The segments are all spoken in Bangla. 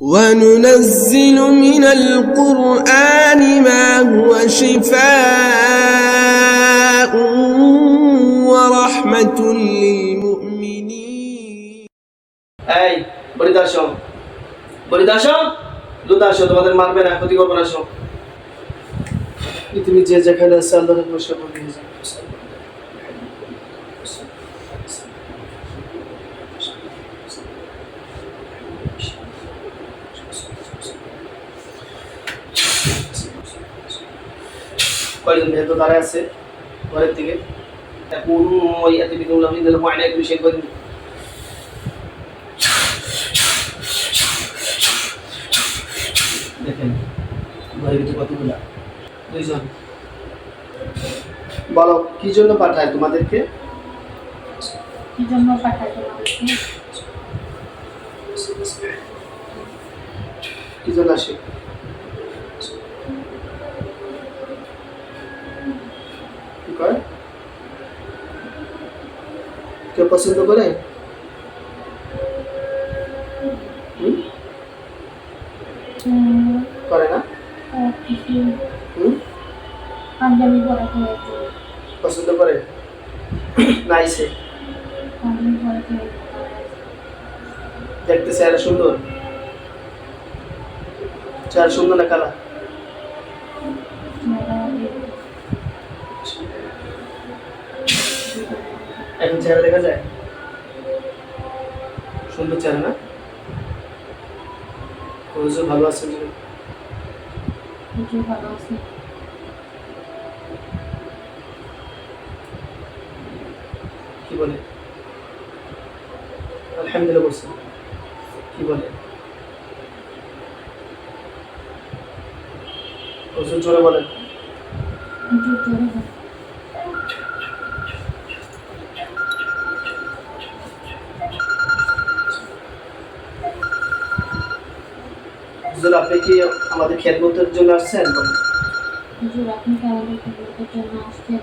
وننزل من القرآن ما هو شفاء ورحمة للمؤمنين এই বলিতে আসো বলিতে আসো দ্রুত আসো তোমাদের মারবে না ক্ষতি করবে না আসো পৃথিবী যে যেখানে আছে আল্লাহ বসে বলি ভেতর দাঁড়ায় আছে ঘরের আমি দিলে একটু শেখ করে দেখেন ঘরের ভিতরে কতগুলা? দুইজন। বলো কি জন্য পাঠায় তোমাদেরকে? কি জন্য পাঠাই তোমাদেরকে? কি জন্য আসে? কি কেউ পছন্দ করে? করে না? পছন্দ করে? নাইসে। দেখতে চেহারা সুন্দর। চেহারা সুন্দর না কালা? এখন চেহারা দেখা যায়? সুন্দর চেহারা না? হুজুর ভালো আছেন ভালো আছে। কি বলে? আলহামদুলিল্লাহ বলছে। কি বলে? হুজুর জোরে বলেন জোরে বলো। হুজুর আপনি কি আমাদের খেদমতের জন্য আসছেন। হুজুর আপনি কি আমাদের খেদমতের জন্য আসছেন?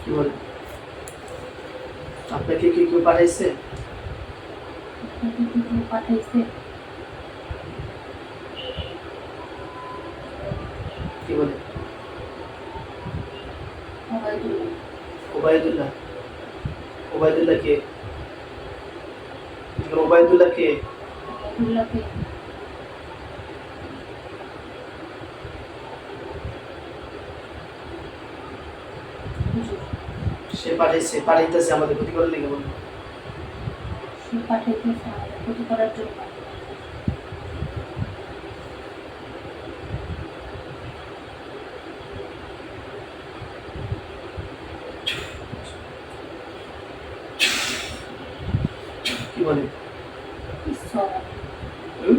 কি বলে আপনাকে কি কেউ পাঠাইছে? আপনাকে কি কেউ পাঠাইছে? কি বলে ওবায়দুল্লাহ। ওবায়দুল্লাহ। ওবায়দুল্লাহ কে? ওবায়দুল্লাহ কে? ওবায়দুল্লাহকে সে পাঠাইতেছে আমাদের ক্ষতি করার লেগে বলুন। সে পাঠাইতেছে আমাদের ক্ষতি করার জন্য কি বলে কিচ্ছু হবে না, হুম?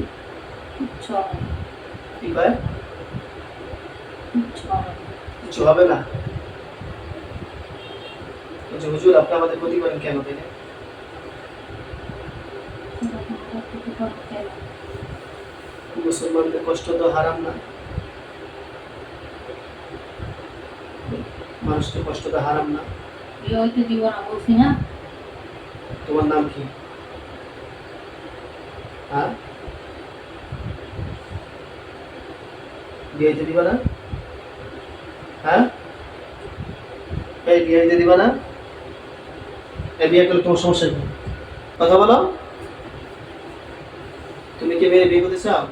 কিচ্ছু হবে না, কি কয় কিচ্ছু হবে না। কিছু হবে না বলছে, হুজুর আপনি আমাদের ক্ষতি করেন কেন তাই? মুসলমানদের কষ্ট তো হারাম না। মানুষকে কষ্ট তো হারাম না। তোমার নাম কি? হ্যাঁ? বিয়ে দিবা না? হ্যাঁ? এই বিয়ে দিবা না? বিয়ে করলে তোমার সমস্যা কি? কথা বলো। তুমি কি মেয়ে বিয়ে করতে চাও?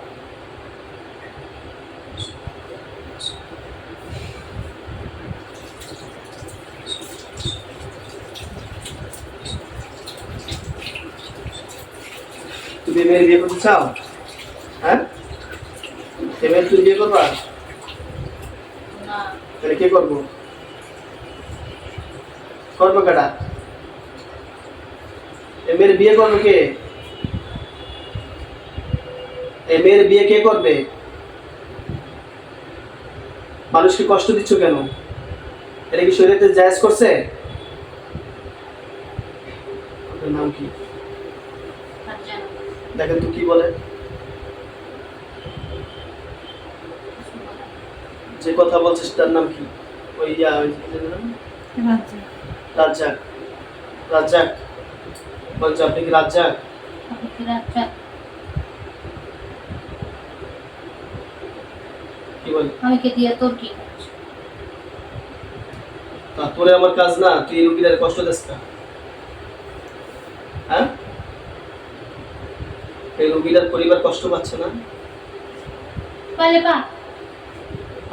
তুমি মেয়ের বিয়ে করতে চাও? হ্যাঁ? এ মেয়ের তুমি বিয়ে করবা? না। তাহলে কে করব? করব কেটা এ মেয়ের বিয়ে করবে কে? এ মেয়ের বিয়ে কে করবে? মানুষকে কষ্ট দিচ্ছ কেন? এটা কি শরীরে জায়েজ করছে? নাম কি? দেখেন তো কি বলে। যে কথা বলছিস তার নাম কি? ওই ইয়া ওই কি যেন? রাজ্জাক। রাজ্জাক। বলছে আপনি কি রাজ্জাক কি বলে? দিয়ে তোর কি আমার কাজ না তুই রুগীদের কষ্ট দিস না। হ্যাঁ? এই রুগীদের পরিবার কষ্ট পাচ্ছে না?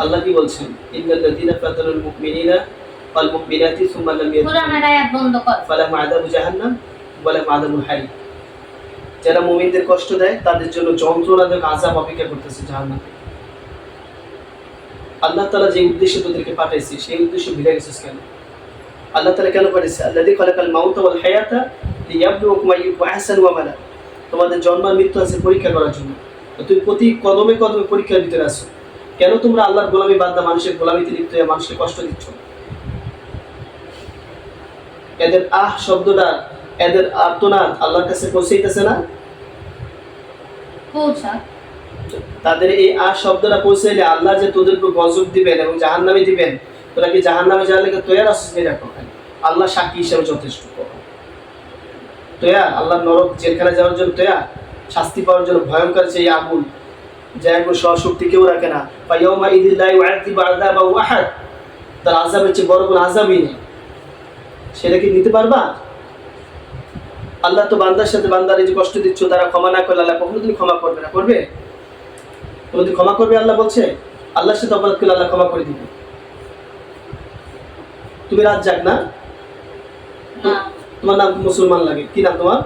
আল্লাহ কি বলছেন? ইন্নাল্লাযীনা ফাতানুল মুমিনিনা ওয়াল মুমিনাতি সুম্মা লাম ইয়াতুবু কোরআনের আয়াত বন্ধ কর। ফালাহুম আযাবু জাহান্নাম। ওয়া লাহুম আযাবুল হারিক যারা মুমিনদের কষ্ট দেয়, তাদের জন্য যন্ত্রণাদায়ক আযাব অপেক্ষা করতেছে জাহান্নামে। আল্লাহ তাআলা যে উদ্দেশ্যে তোদেরকে পাঠাইছে, সেই উদ্দেশ্য ভুলে গেছিস কেন? আল্লাহ তাআলা কেন পাঠাইছে? আল্লাযী খালাকাল মাউতা ওয়াল হায়াতা আমালা তোমাদের জন্মার মৃত্যু আছে পরীক্ষা করার জন্য। তুমি প্রতি কদমে কদমে পরীক্ষার ভিতরে আছো। কেন তোমরা আল্লাহর গোলামি বাদ দা মানুষের গোলামিতে লিপ্ত হয়ে মানুষকে কষ্ট দিচ্ছ? এদের আহ শব্দটা এদের আর্তনাদ আল্লাহর কাছে পৌঁছাইতেছে না? তাদের এই আহ শব্দটা পৌঁছাইলে আল্লাহ যে তোদের উপর গজব দিবেন এবং জাহান নামে দিবেন তোরা কি জাহান নামে যাওয়ার লেগে তৈয়ার আসছিস দেখো আল্লাহ সাক্ষী হিসেবে যথেষ্ট। তৈয়ার? আল্লাহ নরক জেলখানে যাওয়ার জন্য তৈয়ার? শাস্তি পাওয়ার জন্য ভয়ঙ্কর সেই আগুন যা একবার সশক্তি কেউ রাখে না। বা ইয়মা ইদিল্লাহ ওয়াদিব আযাবা ওয়াহাদ তার আযাবের চেয়ে বড় কোনো আযাবই নেই। সেটা কি নিতে পারবা? আল্লাহ তো বান্দার সাথে বান্দার এই যে কষ্ট দিচ্ছ তারা ক্ষমা না করলে আল্লাহ কখনো তুমি ক্ষমা করবে না। করবে? কোনোদিন ক্ষমা করবে আল্লাহ বলছে? আল্লাহর সাথে অপরাধ করলে আল্লাহ ক্ষমা করে দিবে। তুমি রাত যাক না? না। তোমার নাম মুসলমান লাগে। কি নাম তোমার?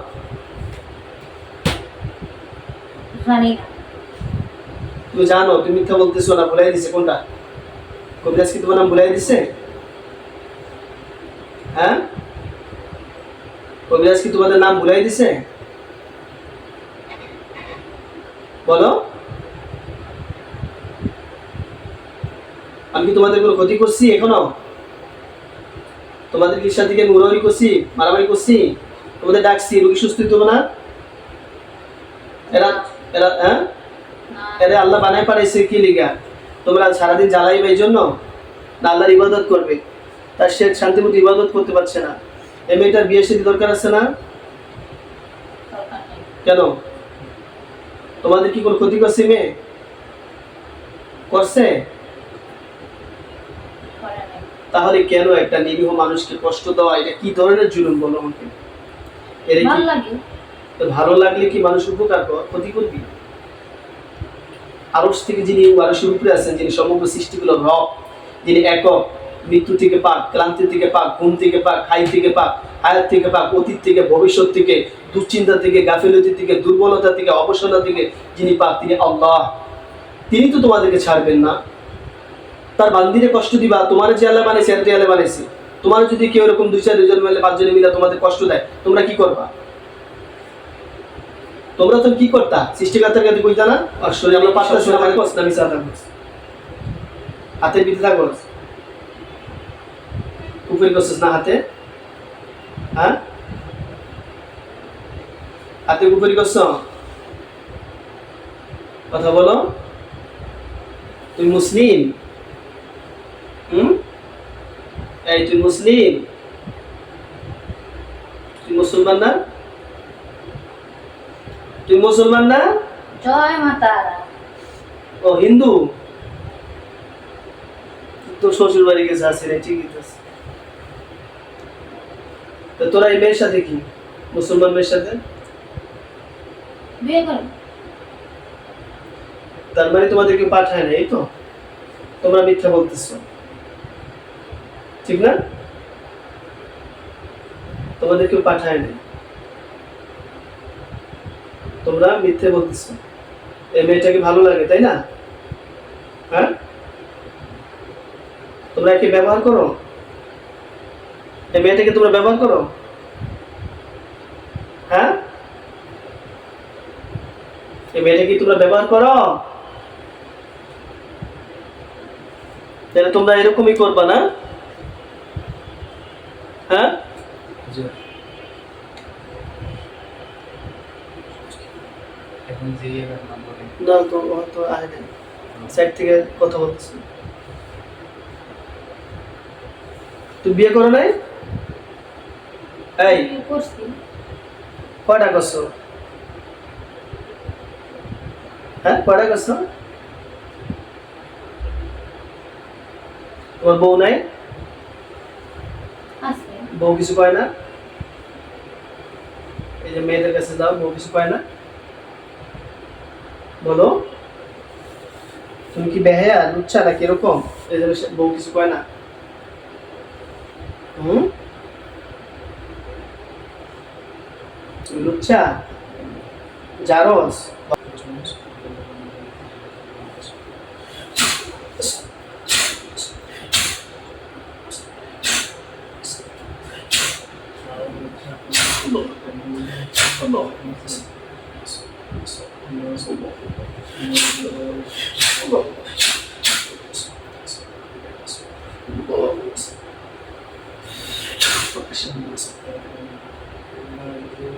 তুমি জানো তুমি মিথ্যা বলতেছো না ভুলাই দিছে। কোনটা? কবিরাজ কি তোমার নাম ভুলাই দিছে? হ্যাঁ? কবিরাজ কি তোমাদের নাম ভুলাই দিছে? বলো। আমি কি তোমাদের কোনো ক্ষতি করছি এখনও? তোমাদের কি সাথে আমি করছি, মারামারি করছি? তোমাদের ডাকছি, রোগী সুস্থ হইতো না? এরা এরা হ্যাঁ? এরে আল্লাহ বানায় পারাইছে কি লিগা? তোমরা সারাদিন জ্বালাইবে এই জন্য? না, আল্লাহর ইবাদত করবে। তার সে শান্তিমতো ইবাদত করতে পারছে না। এই মেয়েটার বিয়ে শাদী দরকার আছে না? কেন? তোমাদের কি কোনো ক্ষতি করছে মেয়ে? করছে? তাহলে কেন একটা নিরীহ মানুষকে কষ্ট দেওয়া? এটা কি ধরনের জুলুম বলো আমাকে? এর কি ভালো লাগলে কি মানুষ উপকার কর ক্ষতি করবি? আরস থেকে যিনি আরসের উপরে আছেন যিনি সমগ্র সৃষ্টিগুলো রব যিনি একক মৃত্যু থেকে পাক, ক্লান্তি থেকে পাক, ঘুম থেকে পাক খাই থেকে পাক, হায়াত থেকে পাক, অতীত থেকে, ভবিষ্যৎ থেকে, দুশ্চিন্তা থেকে, গাফিলতি থেকে, দুর্বলতা থেকে, অবসরতা থেকে যিনি পাক, তিনি আল্লাহ। তিনি তো তোমাদেরকে ছাড়বেন না। তার বান্দিরে কষ্ট দিবা, তোমার যে আল্লাহ বানাইছে, এর আল্লাহ বানাইছে। তোমার যদি কেউ এরকম দুই চার দুজন মিলে পাঁচজনে মিলে তোমাদের কষ্ট দেয়, তোমরা কি করবা? তোমরা তো কি করতা? সৃষ্টিকর্তার কাছে কইতা না আর শরীর আমরা পাঁচটা শরীর আমাকে হাতের বিধি থাকব উপরে করছিস না হাতে? হ্যাঁ? হাতে উপরে করছ? কথা বলো। তুই মুসলিম? হুম? এই তুই মুসলিম? তুই মুসলমান না? তুই মুসলমান না? জয় মাতা ও হিন্দু? তোর শ্বশুর বাড়ি গেছে রে ঠিকই আছে। তো তোরা এই মেয়ের সাথে কি? মুসলমান মেয়ের সাথে? বিয়ে করো। তার মানে তোমাদেরকে পাঠায় না এই তো? তোমরা মিথ্যা বলতেছো। ঠিক না? তোমাদেরকে পাঠায় না তোমরা মিথ্যে বলতেছো। এই মেয়েটাকে ভালো লাগে তাই না? হ্যাঁ? তোমরা একে ব্যবহার করো? এই মেয়েটাকে তোমরা ব্যবহার করো? হ্যাঁ? এই মেয়েটাকে তোমরা ব্যবহার করো? তাহলে তোমরা এরকমই করবা না? হ্যাঁ? না তো আয় সাইড থেকে কথা বলতেছি। তুমি বিয়ে করো নাই? এই কয়টা করছ? হ্যাঁ কয়টা করছ? তোমার বউ নাই? বউ কিছু কয় না? এই যে মেয়েদের কাছে যাও বউ কিছু কয় না? বলো। তুমি কি বেহায়া লুচ্ছা না কীরকম এই যে বউ কিছু কয় না হুম তুমি লুচ্ছা জারস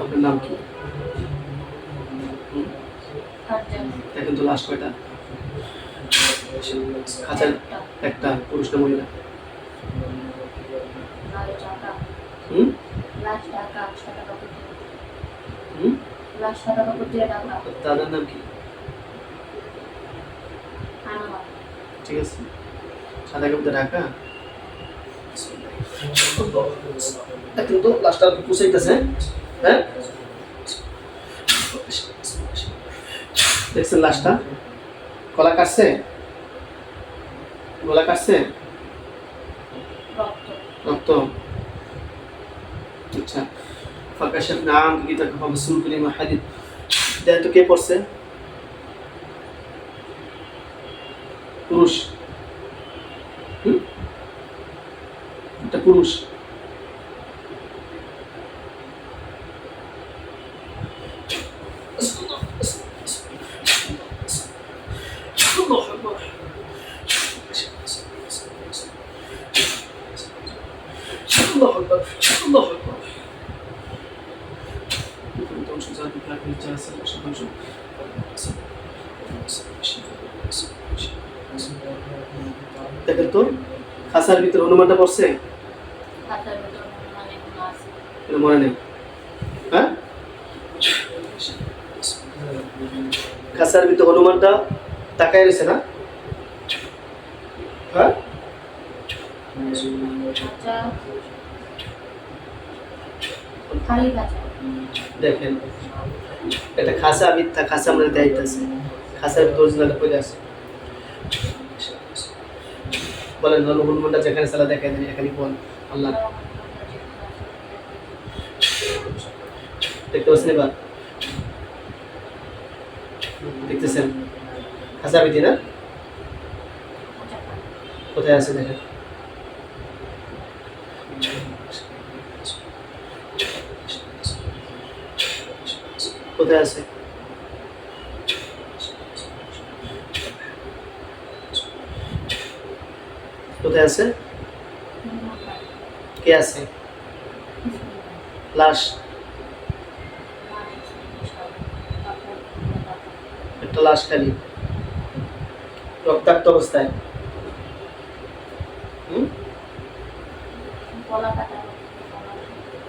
আপনার নাম কি? দেখেন তো লাস্ট কয়টা? খাঁচার একটা পুরুষ না মহিলা হুম? দাদার নাম কি? ঠিক আছে। সাদা কাপড়ে ঢাকা। দেখেন তো লাস্টটা পুষাইতেছে। হ্যাঁ? দেখছেন লাশটা? গলা কাটছে? গলা কাটছে? রক্ত। আচ্ছা ফাকাশের নাম কি তাকে হবে? সুরগুলি মাহাদিদ দেন তো কে পড়ছে? পুরুষ। হুম? একটা পুরুষ। تمشي زاد بتاعك الجلسة عشان تمشي দেখেন তো খাসার ভিতরে হনুমানটা পড়ছে খাতার ভিতর মানে কোনো আছে এটা মনে নেই হ্যাঁ খাসার ভিতরে হনুমানটা তাকায় রয়েছে না হ্যাঁ খাঁচা খালি খাঁচা দেখেন, এটা খাসা মিথ্যা, খাসা হনুমানটা যেখানে সালা দেখাই দেন এখানে আল্লাহ। দেখতে পাচ্ছেন এবার? দেখতেছেন? খাসা বিধি না? কোথায় আছে দেখেন? কোথায় আছে। কোথায় আছে? কে আছে? লাশ। একটা লাশ খালি। রক্তাক্ত অবস্থায়।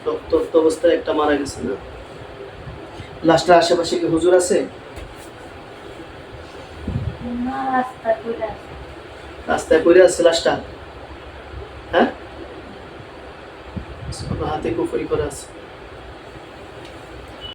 রক্তাক্ত অবস্থায় একটা মারা গেছে না? লাশটার আশেপাশে কি হুজুর আছে? রাস্তায় করে আছে। লাশটা? হ্যাঁ? হাতে কুফরি করে আছে।